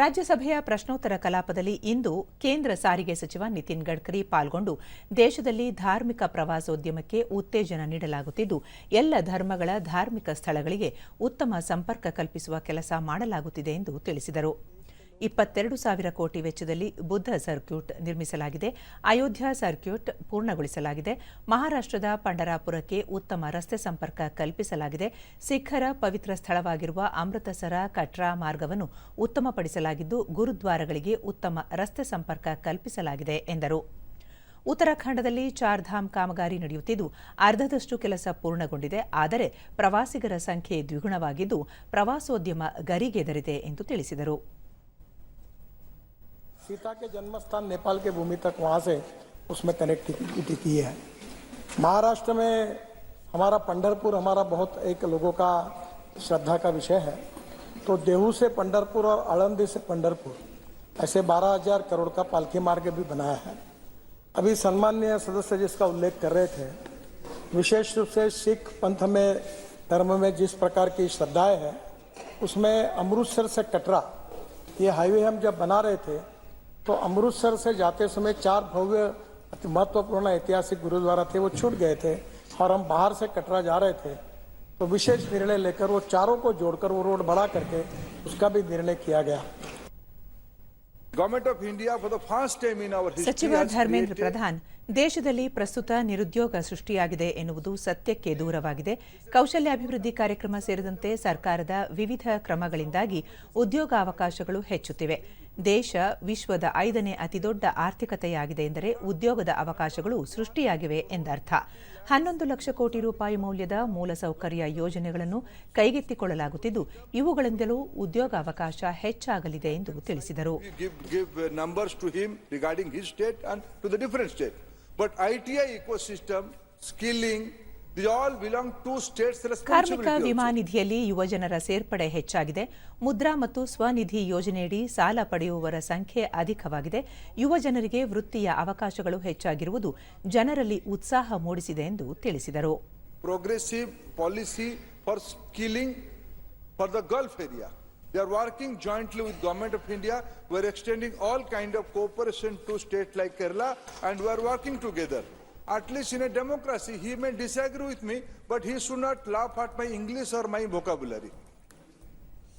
ರಾಜ್ಯಸಭೆಯ ಪ್ರಶ್ನೋತ್ತರ ಕಲಾಪದಲ್ಲಿ ಇಂದು ಕೇಂದ್ರ ಸಾರಿಗೆ ಸಚಿವ ನಿತಿನ್ ಗಡ್ಕರಿ ಪಾಲ್ಗೊಂಡು ದೇಶದಲ್ಲಿ ಧಾರ್ಮಿಕ ಪ್ರವಾಸೋದ್ಯಮಕ್ಕೆ ಉತ್ತೇಜನ ನೀಡಲಾಗುತ್ತಿದ್ದು, ಎಲ್ಲ ಧರ್ಮಗಳ ಧಾರ್ಮಿಕ ಸ್ಥಳಗಳಿಗೆ ಉತ್ತಮ ಸಂಪರ್ಕ ಕಲ್ಪಿಸುವ ಕೆಲಸ ಮಾಡಲಾಗುತ್ತಿದೆ ಎಂದು ತಿಳಿಸಿದರು. ಇಪ್ಪತ್ತೆರಡು ಸಾವಿರ ಕೋಟಿ ವೆಚ್ಚದಲ್ಲಿ ಬುದ್ಧ ಸರ್ಕ್ಯೂಟ್ ನಿರ್ಮಿಸಲಾಗಿದೆ. ಅಯೋಧ್ಯ ಸರ್ಕ್ಯೂಟ್ ಪೂರ್ಣಗೊಳಿಸಲಾಗಿದೆ. ಮಹಾರಾಷ್ಟ್ರದ ಪಂಡರಾಪುರಕ್ಕೆ ಉತ್ತಮ ರಸ್ತೆ ಸಂಪರ್ಕ ಕಲ್ಪಿಸಲಾಗಿದೆ. ಸಿಖ್ಖರ ಪವಿತ್ರ ಸ್ಥಳವಾಗಿರುವ ಅಮೃತಸರ ಕಟ್ರಾ ಮಾರ್ಗವನ್ನು ಉತ್ತಮಪಡಿಸಲಾಗಿದ್ದು, ಗುರುದ್ವಾರಗಳಿಗೆ ಉತ್ತಮ ರಸ್ತೆ ಸಂಪರ್ಕ ಕಲ್ಪಿಸಲಾಗಿದೆ ಎಂದರು. ಉತ್ತರಾಖಂಡದಲ್ಲಿ ಚಾರ್ಧಾಮ್ ಕಾಮಗಾರಿ ನಡೆಯುತ್ತಿದ್ದು, ಅರ್ಧದಷ್ಟು ಕೆಲಸ ಪೂರ್ಣಗೊಂಡಿದೆ. ಆದರೆ ಪ್ರವಾಸಿಗರ ಸಂಖ್ಯೆ ದ್ವಿಗುಣವಾಗಿದ್ದು, ಪ್ರವಾಸೋದ್ಯಮ ಗರಿಗೆದರಿದೆ ಎಂದು ತಿಳಿಸಿದರು. सीता के जन्म स्थान नेपाल के भूमि तक वहाँ से उसमें कनेक्टिविटी की है। महाराष्ट्र में हमारा पंडरपुर हमारा बहुत एक लोगों का श्रद्धा का विषय है। तो देहू से पंडरपुर और आळंदी से पंडरपुर ऐसे बारह हज़ार करोड़ का पालकी मार्ग भी बनाया है। अभी सम्माननीय सदस्य जिसका उल्लेख कर रहे थे, विशेष रूप से सिख पंथ में, धर्म में जिस प्रकार की श्रद्धाएँ हैं, उसमें अमृतसर से कटरा, ये हाईवे हम जब बना रहे थे तो अमृतसर से जाते समय चार भव्य अति महत्वपूर्ण ऐतिहासिक गुरुद्वारा थे वो छूट गए थे और हम बाहर से कटरा जा रहे थे तो विशेष निर्णय लेकर वो चारों को जोड़कर वो रोड बढ़ा करके उसका भी निर्णय किया गया Government of India for the first time in our history ಸಚಿವ has ಧರ್ಮೇಂದ್ರ created- ಪ್ರಧಾನ್ ದೇಶದಲ್ಲಿ ಪ್ರಸ್ತುತ ನಿರುದ್ಯೋಗ ಸೃಷ್ಟಿಯಾಗಿದೆ ಎನ್ನುವುದು ಸತ್ಯಕ್ಕೆ ದೂರವಾಗಿದೆ ಕೌಶಲ್ಯಾಭಿವೃದ್ಧಿ ಕಾರ್ಯಕ್ರಮ ಸೇರಿದಂತೆ ಸರ್ಕಾರದ ವಿವಿಧ ಕ್ರಮಗಳಿಂದಾಗಿ ಉದ್ಯೋಗಾವಕಾಶಗಳು ಹೆಚ್ಚುತ್ತಿವೆ ದೇಶ ವಿಶ್ವದ ಐದನೇ ಅತಿದೊಡ್ಡ ಆರ್ಥಿಕತೆಯಾಗಿದೆ ಎಂದರೆ ಉದ್ಯೋಗದ ಅವಕಾಶಗಳು ಸೃಷ್ಟಿಯಾಗಿವೆ ಎಂದರ್ಥ. ಹನ್ನೊಂದು ಲಕ್ಷ ಕೋಟಿ ರೂಪಾಯಿ ಮೌಲ್ಯದ ಮೂಲಸೌಕರ್ಯ ಯೋಜನೆಗಳನ್ನು ಕೈಗೆತ್ತಿಕೊಳ್ಳಲಾಗುತ್ತಿದ್ದು, ಇವುಗಳಿಂದಲೂ ಉದ್ಯೋಗಾವಕಾಶ ಹೆಚ್ಚಾಗಲಿದೆ ಎಂದು ತಿಳಿಸಿದರು. We ಕಾರ್ಮಿಕ ವಿಮಾ ನಿಧಿಯಲ್ಲಿ ಯುವಜನರ ಸೇರ್ಪಡೆ ಹೆಚ್ಚಾಗಿದೆ. ಮುದ್ರಾ ಮತ್ತು ಸ್ವನಿಧಿ ಯೋಜನೆಯಡಿ ಸಾಲ ಪಡೆಯುವವರ ಸಂಖ್ಯೆ ಅಧಿಕವಾಗಿದೆ. ಯುವಜನರಿಗೆ ವೃತ್ತಿಯ ಅವಕಾಶಗಳು ಹೆಚ್ಚಾಗಿರುವುದು ಜನರಲ್ಲಿ ಉತ್ಸಾಹ ಮೂಡಿಸಿದೆ ಎಂದು ತಿಳಿಸಿದರು. Progressive policy for skilling for the Gulf area they working jointly with government of India we extending all kind of cooperation to state like Kerala and we working together At least in a democracy, he may disagree with me, but he should not laugh at my English or my vocabulary.